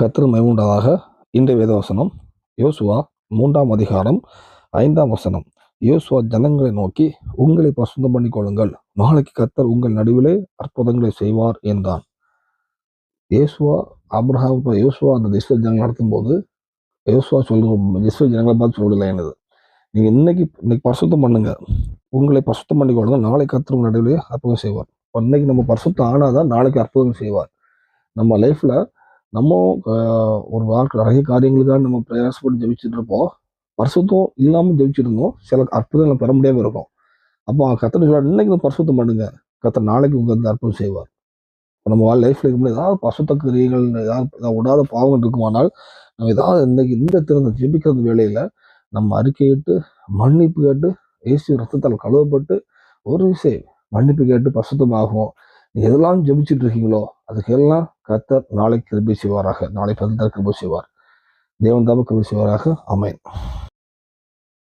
கர்த்தர் மைமுண்டாதாக இன்றைய வேதவசனம் யோசுவா மூன்றாம் அதிகாரம் ஐந்தாம் வசனம். யோசுவா ஜனங்களை நோக்கி உங்களை பசுத்தம் பண்ணிக்கொள்ளுங்கள். நாளைக்கு கத்தர் உங்கள் நடுவிலே அற்புதங்களை செய்வார் என்றான். யோசுவா அப்ரஹாம் இப்ப யோசுவா அந்த இஸ்ரேல் ஜனங்கள் நடத்தும்போது யோசுவா சொல்ற இஸ்ரேல் ஜனங்களை பார்த்து சொல்லல என்னது? நீங்கள் இன்னைக்கு இன்னைக்கு பரிசுத்தம் பண்ணுங்க. உங்களை பரிசுத்தம் பண்ணிக்கொள்ளுங்க நாளைக்கு கத்தர் உங்கள் நடுவிலே அற்புதம் செய்வார். இப்போ இன்னைக்கு நம்ம பரிசுத்தம் ஆனாதான் நாளைக்கு அற்புதம் செய்வார். நம்ம லைஃப்பில் நம்ம ஒரு வாழ்க்கை நிறைய காரியங்களுக்காக நம்ம பிரயாசப்பட்டு ஜெபிச்சுட்டு இருப்போம் பரிசுத்தம் இல்லாமல் ஜெபிச்சுட்டு இருந்தோம் சில அற்புதங்களை பெற முடியாமல் இருக்கும். அப்போ கத்தனை சொல்ல இன்னைக்கு இந்த பரிசுத்தம் பண்ணுங்க. கத்த நாளைக்கு உங்கள் அந்த அற்புதம் செய்வார். இப்போ நம்ம லைஃப்பில் இருக்கும் ஏதாவது பசுத்த கிரியைகள் ஏதாவது விடாத பாவங்கள் இருக்குமானால் நம்ம ஏதாவது இன்னைக்கு இந்த திறந்த ஜெபிக்கிறது வேலையில் நம்ம அறிக்கையிட்டு மன்னிப்பு கேட்டு ஏசி ரத்தத்தால் கழுவப்பட்டு ஒரு விஷயம் மன்னிப்பு கேட்டு பசுத்தமாகும் எதெல்லாம் ஜெபிச்சுட்டு இருக்கீங்களோ அதுக்கெல்லாம் கத்தர் நாளை கிருபி செய்வாராக. நாளை பதில் கிருபி செய்வார். தேவன் தாம கிருபி செய்வாராக. அமைன்